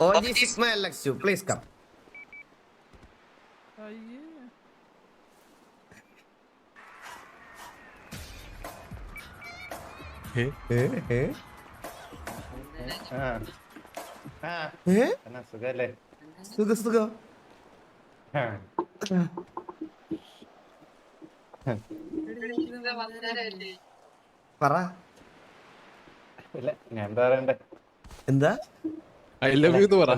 OG Sigma LX2, please come. എന്നാ സുഖല്ലേ? സുഖം, സുഖം. പറ. ഞാൻ എന്താ പറയണ്ടേ? എന്താ? ഐ ലവ് യു എന്ന് പറ.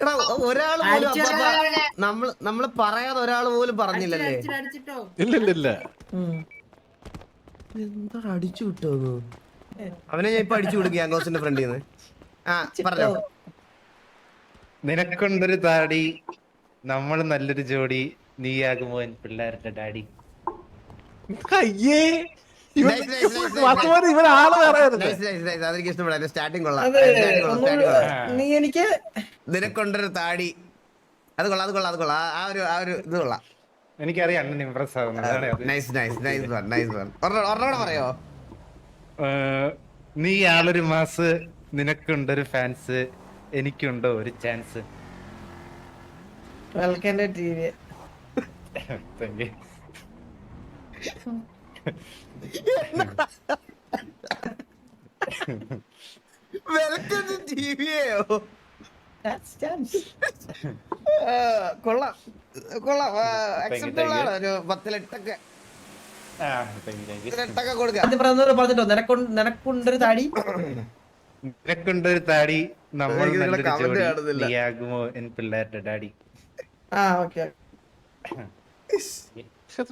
എടാ ഒരാൾ പോലും അപ്പപ്പ നമ്മൾ നമ്മൾ പറയാതെ ഒരാൾ പോലും പറഞ്ഞില്ലല്ലേ? ഇല്ല ഇല്ല ഇല്ല. എന്താ അടിച്ചു വിട്ടോന്നു? അവനെ ഞാൻ ഇപ്പൊ അടിച്ചു വിടും ഗ്യാങ്കോസിന്റെ ഫ്രണ്ടിൽ നിന്ന് ആ പറഞ്ഞോ. നിനക്കൊണ്ടൊരു താടി നമ്മൾ നല്ലൊരു ജോഡി നീയാകുമോ എൻ പിള്ളേരുടെ ഡാഡി? അയ്യേ അതെനിക്ക് ഇഷ്ടപ്പെടാം. സ്റ്റാർട്ടിങ് കൊള്ളാം. നീ എനിക്ക് നിനക്കൊണ്ടൊരു താടി. അത് കൊള്ളാം അത് കൊള്ളാം അത് കൊള്ളാം. ആ- ഒരു ആ ഒരു ഇത് കൊള്ളാം. എനിക്കറിയാം അണ്ണൻ ഇമ്പ്രസ് ആവുന്നത്. Nice nice nice one nice one ഒരെണ്ണം പറയോ? നീ ആളൊരു മാസ് നിനക്കുണ്ടൊരു ഫാൻസ് എനിക്കുണ്ടോ ഒരു ചാൻസ് വെൽക്കന്റെ ടി വി വെൽക്കം ടിവിയോ കൊള്ളാം. കൊള്ളാം. അക്സെപ്റ്റബിൾ ആണ്. ഒരു പത്തിലെട്ടൊക്കെ. പത്തിലെട്ടൊക്കെ കൊടുക്കാം. ആദ്യം പറഞ്ഞിട്ടോ? നിനക്കൊണ്ട് നിനക്കൊണ്ടൊരു താടി? നിനക്കുണ്ടൊരു താടി നമ്മൾ. നീയാകുമോ എൻ പിള്ളേരുടെ ഡാഡി ആ ഓക്കെ പക്ഷെ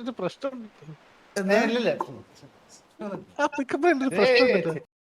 ആ പിക്കപ്പ് ഒരു പ്രശ്നമുണ്ട്